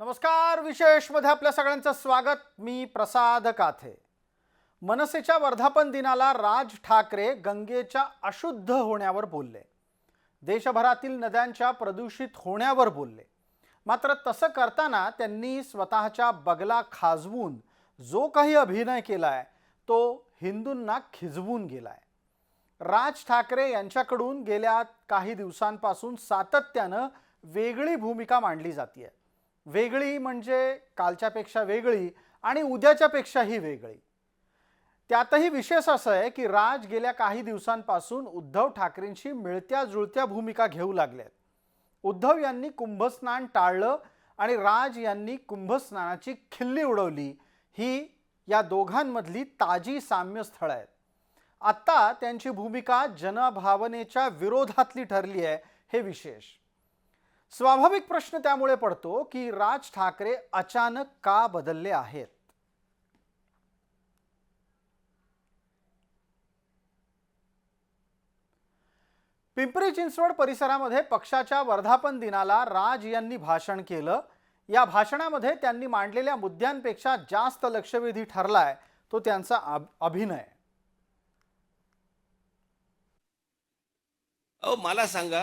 नमस्कार विशेषमध्ये आपल्या सगळ्यांचं स्वागत. मी प्रसाद काथे. मनसेच्या वर्धापन दिनाला राज ठाकरे गंगेच्या अशुद्ध होण्यावर बोलले. देशभरातील नद्यांच्या प्रदूषित होण्यावर बोलले. मात्र तसं करताना त्यांनी स्वतःच्या बगला खाजवून जो काही अभिनय केला आहे तो हिंदूंना खिजवून गेलाय. राज ठाकरे यांच्याकडून गेल्या काही दिवसांपासून सातत्यानं वेगळी भूमिका मांडली जाते आहे वेगळी म्हणजे कालच्यापेक्षा वेगळी आणि उद्याच्यापेक्षाही वेगळी. त्यातही विशेष असं आहे की राज गेल्या काही दिवसांपासून उद्धव ठाकरेंशी मिळत्या जुळत्या भूमिका घेऊ लागल्यात उद्धव यांनी कुंभस्नान टाळलं आणि राज यांनी कुंभस्नानाची खिल्ली उडवली. ही या दोघांमधली ताजी साम्यस्थळं आहेत. आत्ता त्यांची भूमिका जनभावनेच्या विरोधातली ठरली आहे हे विशेष. स्वाभाविक प्रश्न त्यामुळे पडतो की राज ठाकरे अचानक का बदलले आहेत? पिंपरी चिंचवड परिसरामध्ये पक्षाच्या वर्धापन दिनाला राज यांनी भाषण केलं. या भाषणामध्ये त्यांनी मांडलेल्या मुद्द्यांपेक्षा जास्त लक्षवेधी ठरलाय तो त्यांचा अभिनय. अहो मला सांगा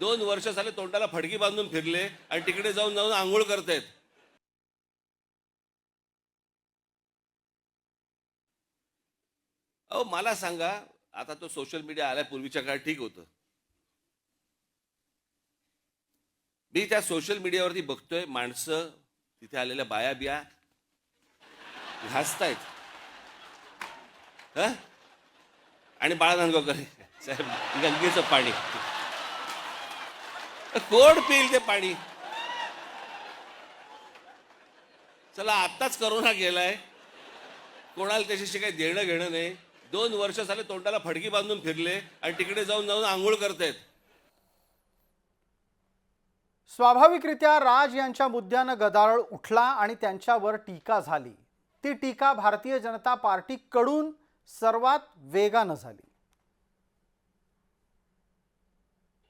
दोन वर्ष झाले तोंडाला फडकी बांधून फिरले आणि तिकडे जाऊन जाऊन आंघोळ करतायत. अहो मला सांगा आता तो सोशल मीडिया आल्या पूर्वीच्या काळात ठीक होतं. मी त्या सोशल मीडियावरती बघतोय माणसं तिथे आलेल्या बाया बिया घासतायत. आणि आणि नांदगावकर साहेब गंगेचं पाणी. कोण पिईल ते पाणी. चला आत्ताच करोना गेलाय. कोणाला त्याच्याशी काही देणं घेणं नाही. दोन वर्ष झाले तोंडाला फडकी बांधून फिरले आणि तिकडे जाऊन जाऊन आंघोळ करतायत. स्वाभाविकरित्या राज यांच्या मुद्द्यानं गदारोळ उठला आणि त्यांच्यावर टीका झाली. ती टीका भारतीय जनता पार्टीकडून सर्वात वेगानं झाली.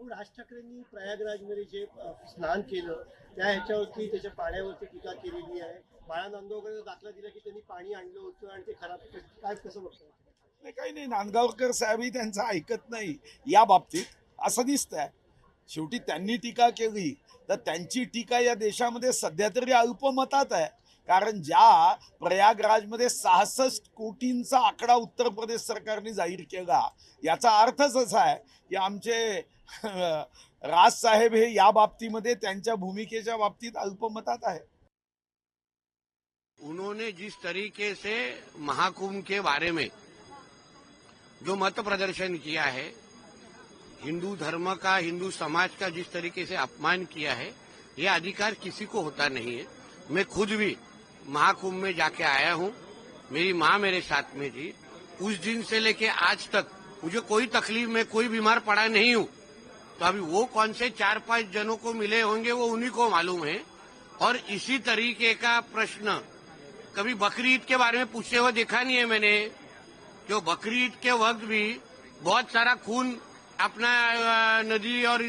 राज ठाकरेंनी प्रयागराजमध्ये जे स्नान केलं त्या ह्याच्यावरती त्याच्या पाण्यावरती टीका केलेली आहे. बाळा नांदगावकरचा दाखला दिला की त्यांनी पाणी आणलं होतं आणि ते खराब काय कसं बघतो नाही काही नाही. नांदगावकर साहेबही त्यांचं ऐकत नाही या बाबतीत. असं दिसतंय. शेवटी त्यांनी टीका केली. तर त्यांची टीका या देशामध्ये सध्या तरी अल्पमतात आहे. कारण ज्या प्रयागराजमध्ये सहासष्ट कोटींचा आकडा उत्तर प्रदेश सरकारने जाहीर केला याचा अर्थच असा आहे की आमचे राज साहेब हे या बाबतीमध्ये त्यांच्या भूमिकेच्या बाबतीत अल्पमतात आहे उन्होंने जिस तरीके से महाकुंभ के बारे में जो मत प्रदर्शन किया है हिंदू धर्म का हिंदू समाज का जिस तरीके से अपमान किया है यह अधिकार किसी को होता नहीं है। मैं खुद भी महाकुंभ में जाके आया हूँ। मेरी माँ मेरे साथ में थी। उस दिन से लेके आज तक मुझे कोई तकलीफ़ में, कोई बीमार पड़ा नहीं हूँ। तो अभी वो कौन से चार पाँच जनों को मिले होंगे, वो उन्हीं को मालूम है। और इसी तरीके का प्रश्न कभी बकरी ईद के बारे में पूछते हुए देखा नहीं है मैंने। जो बकरी ईद के वक्त भी बहुत सारा खून अपना नदी और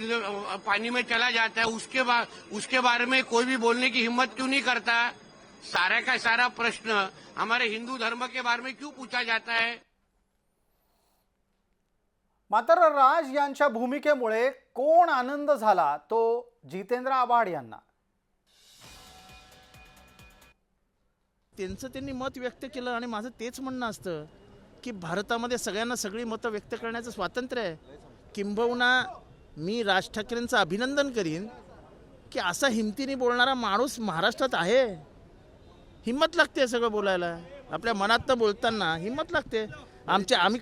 पानी में चला जाता है। उसके बाद उसके बारे में कोई भी बोलने की हिम्मत क्यों नहीं करता? सारा का सारा प्रश्न हमारे हिंदू धर्म के बारे में क्यों पूछा जाता है? मात्र राज यांच्या भूमिकेमुळे कोण आनंद झाला तो जितेंद्र आव्हाड यांना? त्यांचं त्यांनी मत व्यक्त केलं आणि माझं तेच म्हणणं असतं की भारतामध्ये सगळ्यांना सगळी मतं व्यक्त करण्याचं स्वातंत्र्य आहे. किंबहुना मी राज ठाकरेंचं अभिनंदन करीन की असा हिमतीने बोलणारा माणूस महाराष्ट्रात आहे. हिंमत लागते सगळं बोलायला. आपल्या मनातनं बोलताना हिंमत लागते. आमच्या आम्ही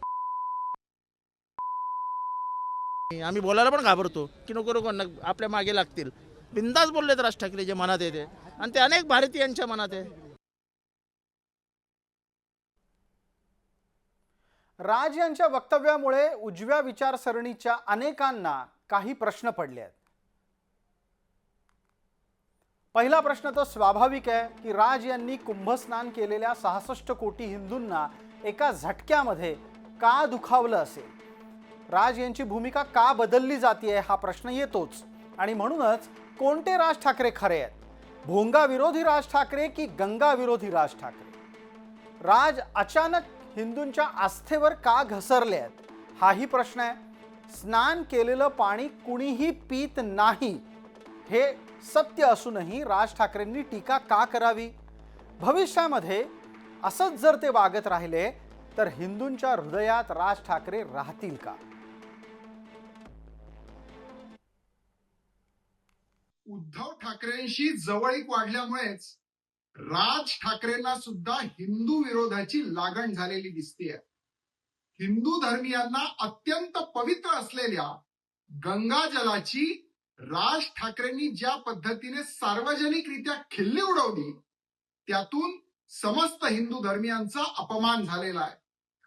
आम्ही बोलायला पण घाबरतो. की नको नको न- आपल्या मागे लागतील. बिंदास बोललेत राज ठाकरे जे मनात येते आणि ते अनेक भारतीयांच्या मनात आहे. राज यांच्या वक्तव्यामुळे उजव्या विचारसरणीच्या अनेकांना काही प्रश्न पडले आहेत पहिला प्रश्न तर स्वाभाविक आहे की राज यांनी कुंभस्नान केलेल्या सहासष्ट कोटी हिंदूंना एका झटक्यामध्ये का दुखावलं असेल? राज यांची भूमिका का बदलली जाते हा प्रश्न येतोच. आणि म्हणूनच कोणते राज ठाकरे खरे आहेत? भोंगा विरोधी राज ठाकरे की गंगा विरोधी राज ठाकरे? राज अचानक हिंदूंच्या आस्थेवर का घसरले आहेत? हाही प्रश्न आहे. स्नान केलेलं पाणी कुणीही पीत नाही हे सत्य असूनही राज ठाकरेंनी टीका का करावी? भविष्यामध्ये असंच जर ते वागत राहिले तर हिंदूंच्या हृदयात राज ठाकरे राहतील का? उद्धव ठाकरेंशी जवळीक वाढल्यामुळेच राज ठाकरेंना सुद्धा हिंदू विरोधाची लागण झालेली दिसतीये. हिंदू धर्मियांना अत्यंत पवित्र असलेल्या गंगाजलाची राज ठाकरेंनी ज्या पद्धतीने सार्वजनिकरित्या खिल्ली उडवली त्यातून समस्त हिंदू धर्मियांचा अपमान झालेला आहे.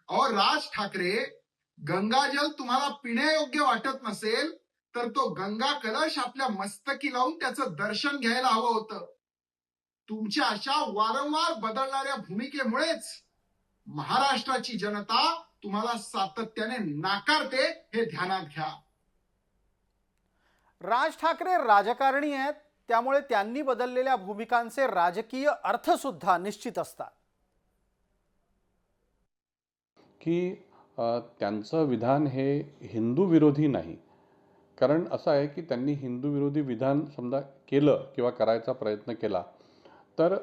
अहो राज ठाकरे गंगाजल तुम्हाला पिण्यायोग्य वाटत नसेल तर तो गंगा कलश आपल्या मस्तकी लावून त्याचं दर्शन घ्यायला हवं होतं. तुमच्या अशा वारंवार बदलणाऱ्या भूमिकेमुळेच महाराष्ट्राची जनता तुम्हाला सातत्याने नाकारते हे ध्यानात घ्या. राज ठाकरे राजकारणी आहेत त्यामुळे त्यांनी बदललेल्या भूमिकांचे राजकीय अर्थसुद्धा निश्चित असतात. की त्यांचं विधान हे हिंदू विरोधी नाही. कारण असं आहे की त्यांनी हिंदू विरोधी विधान समजा केलं किंवा करायचा प्रयत्न केला तर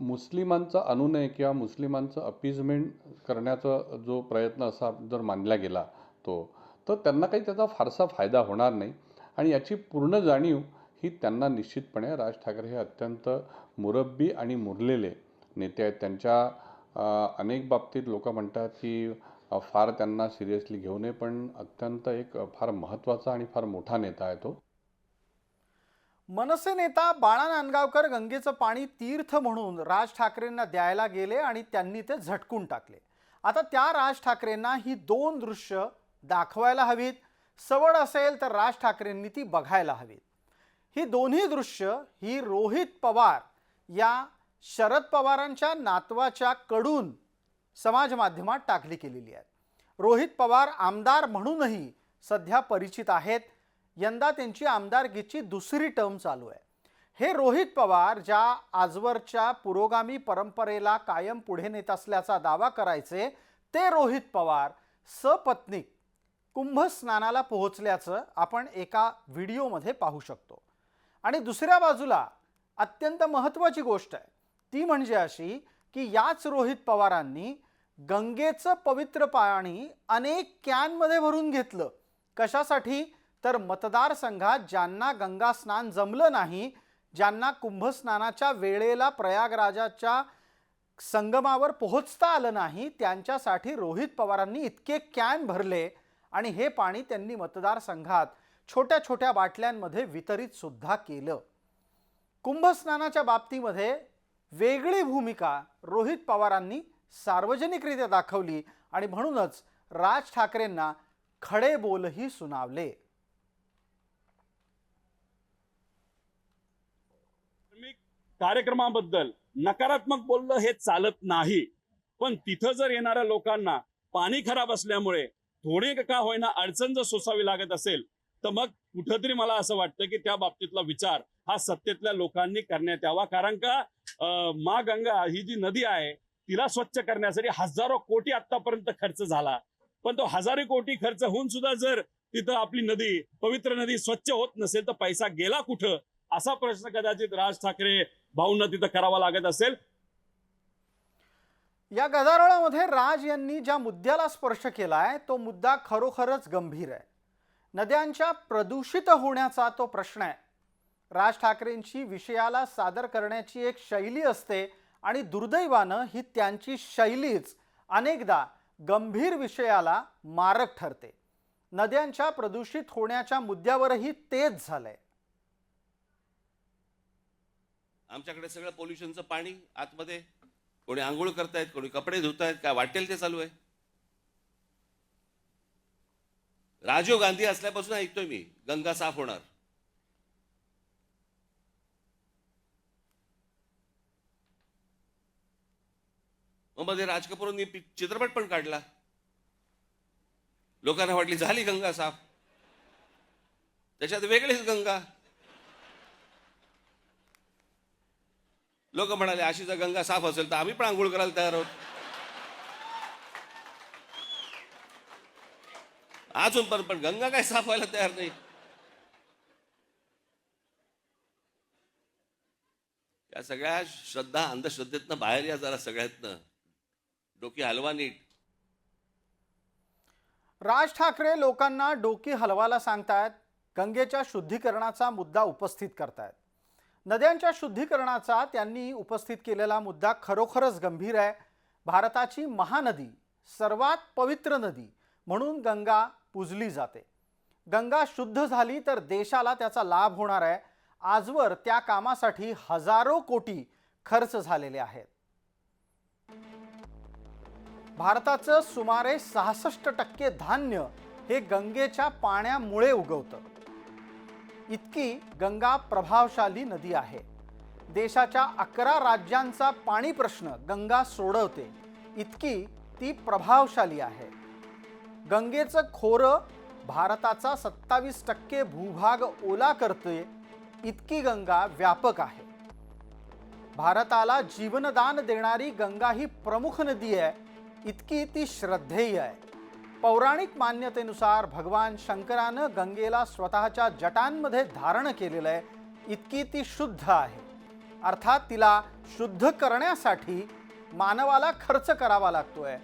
मुस्लिमांचा अनुनय किंवा मुस्लिमांचं अपीजमेंट करण्याचा जो प्रयत्न असा जर मानला गेला तो तर त्यांना काही त्याचा फारसा फायदा होणार नाही. आणि याची पूर्ण जाणीव ही त्यांना निश्चितपणे राज ठाकरे हे अत्यंत मुरब्बी आणि मुरलेले नेते आहेत. त्यांच्या अनेक बाबतीत लोक म्हणतात की फार त्यांना सिरियसली घेऊ नये पण अत्यंत एक फार महत्त्वाचा आणि फार मोठा नेता आहे तो. मनसे नेता बाळा नांदगावकर गंगेचं पाणी तीर्थ म्हणून राज ठाकरेंना द्यायला गेले आणि त्यांनी ते झटकून टाकले. आता त्या राज ठाकरेंना ही दोन दृश्य दाखवायला हवीत. सवड असेल तर राज ठाकरेंनी ती बघायला हवीत. ही दोन्ही दृश्य ही रोहित पवार या शरद पवारांच्या नातवाच्या कडून समाज माध्यमात टाकली केलेली आहेत. रोहित पवार आमदार म्हणूनही सध्या परिचित आहेत. यंदा त्यांची आमदारकीची दुसरी टर्म चालू आहे. हे रोहित पवार ज्या आजवरच्या पुरोगामी परंपरेला कायम पुढे नेत असल्याचा दावा करायचे ते रोहित पवार सपत्नीक कुंभस्नानाला पोहोचल्याचं आपण एका व्हिडिओमध्ये पाहू शकतो. आणि दुसऱ्या बाजूला अत्यंत महत्त्वाची गोष्ट आहे. ती म्हणजे अशी की याच रोहित पवारांनी गंगेचं पवित्र पाणी अनेक कॅनमध्ये भरून घेतलं. कशासाठी? तर मतदारसंघात ज्यांना गंगा स्नान जमलं नाही ज्यांना कुंभस्नानाच्या वेळेला प्रयागराजाच्या संगमावर पोहोचता आलं नाही त्यांच्यासाठी रोहित पवारांनी इतके कॅन भरले आणि हे पाणी त्यांनी मतदारसंघात छोट्या छोट्या बाटल्यांमध्ये वितरित सुद्धा केलं. कुंभस्नानाच्या बाबतीमध्ये वेगळी भूमिका रोहित पवारांनी सार्वजनिकरित्या दाखवली आणि म्हणूनच राज ठाकरेंना खडे बोलही सुनावले. कार्यक्रमाबद्दल नकारात्मक बोलणं हे चालत नाही. पण तिथं जर येणाऱ्या लोकांना पाणी खराब असल्यामुळे थोडे का होईना अडचण जर सोसावी लागत असेल तर मग कुठंतरी मला असं वाटतं की त्या बाबतीतला विचार हा सत्तेतल्या लोकांनी करण्यात यावा. कारण का मा गंगा ही जी नदी आहे तिला स्वच्छ करण्यासाठी हजारो कोटी आतापर्यंत खर्च झाला. पण तो हजारो कोटी खर्च होऊन सुद्धा जर तिथं आपली नदी पवित्र नदी स्वच्छ होत नसेल तर पैसा गेला कुठं? असा प्रश्न कदाचित राज ठाकरे भाऊंना तिथं करावा लागत असेल. या गदारोळामध्ये राज यांनी ज्या मुद्द्याला स्पर्श केला आहे तो मुद्दा खरोखरच गंभीर आहे. नद्यांच्या प्रदूषित होण्याचा तो प्रश्न आहे. राज ठाकरेंची विषयाला सादर करण्याची एक शैली असते आणि दुर्दैवानं ही त्यांची शैलीच अनेकदा गंभीर विषयाला मारक ठरते. नद्यांच्या प्रदूषित होण्याच्या मुद्द्यावरही तेच झालंय. आमच्याकडे सगळं पोल्युशनचं पाणी आतमध्ये कोणी आंघोळ करतायत कोणी कपडे धुतायत काय वाटेल ते चालू आहे. राजीव गांधी असल्यापासून ऐकतोय मी गंगा साफ होणार. मग मध्ये राज कपूरनी चित्रपट पण काढला. लोकांना वाटली झाली गंगा साफ. त्याच्यात वेगळीच गंगा. लोक म्हणाले अशी जर गंगा साफ असेल तर आम्ही पण आंघोळ करायला तयार आहोत. अजून पण पण गंगा काय साफ व्हायला तयार नाही. या सगळ्या श्रद्धा अंधश्रद्धेतनं बाहेर या जरा सगळ्यातनं. डोकी हलवा नीट. राज ठाकरे लोकांना डोकी हलवायला सांगतायत गंगेच्या शुद्धीकरणाचा मुद्दा उपस्थित करतायत. नद्यांच्या शुद्धीकरणाचा त्यांनी उपस्थित केलेला मुद्दा खरोखरच गंभीर आहे. भारताची महानदी सर्वात पवित्र नदी म्हणून गंगा पूजली जाते. गंगा शुद्ध झाली तर देशाला त्याचा लाभ होणार आहे. आजवर त्या कामासाठी हजारो कोटी खर्च झालेले आहेत. भारताचं सुमारे सहासष्ट टक्के धान्य हे गंगेच्या पाण्यामुळे उगवतं. इतकी गंगा प्रभावशाली नदी आहे. देशाच्या अकरा राज्यांचा पाणी प्रश्न गंगा सोडवते. इतकी ती प्रभावशाली आहे. गंगेचं खोरं भारताचा सत्तावीस टक्के भूभाग ओला करते इतकी गंगा व्यापक आहे. भारताला जीवनदान देणारी गंगा ही प्रमुख नदी आहे इतकी ती श्रद्धेय आहे. पौराणिक मान्यतेनुसार भगवान शंकरानं गंगेला स्वतःच्या जटांमध्ये धारण केलेलं आहे. इतकी ती शुद्ध आहे. अर्थात तिला शुद्ध करण्यासाठी मानवाला खर्च करावा लागतोय.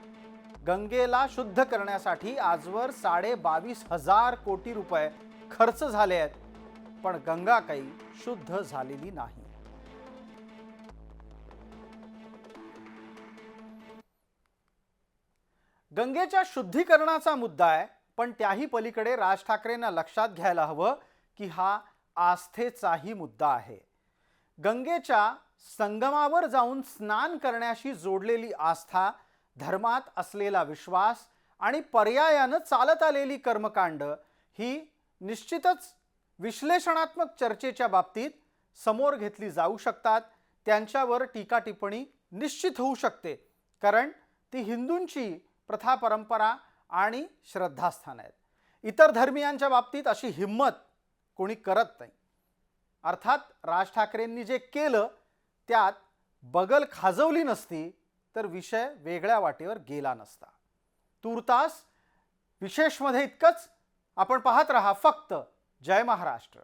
गंगेला शुद्ध करण्यासाठी आजवर साडे बावीस हजार कोटी रुपये खर्च झाले आहेत. पण गंगा काही शुद्ध झालेली नाही. गंगेच्या शुद्धीकरणाचा मुद्दा आहे पण त्याही पलीकडे राज ठाकरेंना लक्षात घ्यायला हवं की हा आस्थेचाही मुद्दा आहे. गंगेच्या संगमावर जाऊन स्नान करण्याशी जोडलेली आस्था धर्मात असलेला विश्वास आणि पर्यायानं चालत आलेली कर्मकांड ही निश्चितच विश्लेषणात्मक चर्चेच्या बाबतीत समोर घेतली जाऊ शकतात. त्यांच्यावर टीका टिप्पणी निश्चित होऊ शकते कारण ती हिंदूंची प्रथा परंपरा आणि श्रद्धास्थान आहेत. इतर धर्मियांच्या बाबतीत अशी हिंमत कोणी करत नाही. अर्थात राज ठाकरेंनी जे केलं त्यात बगल खाजवली नसती तर विषय वेगळ्या वाटेवर गेला नसता. तूर्तास विशेषमध्ये इतकंच आपण पाहत रहा फक्त जय महाराष्ट्र.